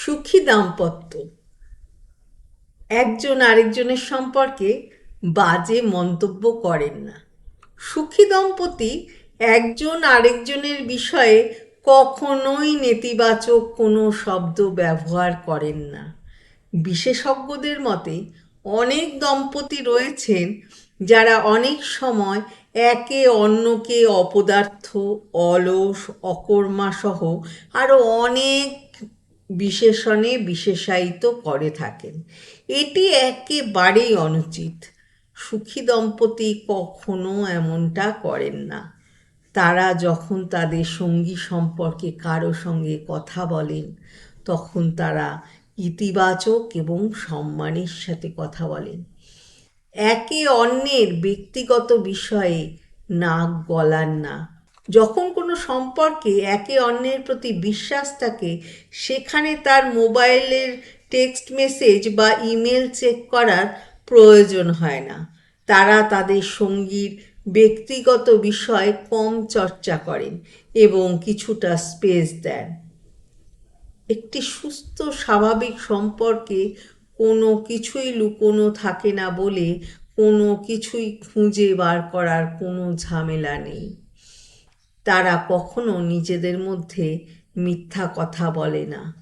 সুখী দাম্পত্য। একজন আরেকজনের সম্পর্কে বাজে মন্তব্য করেন না। সুখী দম্পতি একজন আরেকজনের বিষয়ে কখনোই নেতিবাচক কোনো শব্দ ব্যবহার করেন না। বিশেষজ্ঞদের মতে, অনেক দম্পতি রয়েছেন যারা অনেক সময় একে অন্যকে অপদার্থ, অলস, অকর্মাসহ আরও অনেক বিশেষণে বিশেষায়িত করে থাকেন। এটি একেবারেই অনুচিত। সুখী দম্পতি কখনো এমনটা করেন না। তারা যখন তাদের সঙ্গী সম্পর্কে কারও সঙ্গে কথা বলেন, তখন তারা ইতিবাচক এবং সম্মানের সাথে কথা বলেন। একে অন্যের ব্যক্তিগত বিষয়ে নাক গলান না। যখন কোনো সম্পর্কে একে অন্যের প্রতি বিশ্বাস থাকে, সেখানে তার মোবাইলের টেক্সট মেসেজ বা ইমেল চেক করার প্রয়োজন হয় না। তারা তাদের সঙ্গীর ব্যক্তিগত বিষয় কম চর্চা করেন এবং কিছুটা স্পেস দেন। একটি সুস্থ, স্বাভাবিক সম্পর্কে কোনো কিছুই লুকোনো থাকে না বলে কোনো কিছুই খুঁজে বার করার কোনো ঝামেলা নেই। তারা কখনো নিজেদের মধ্যে মিথ্যা কথা বলে না।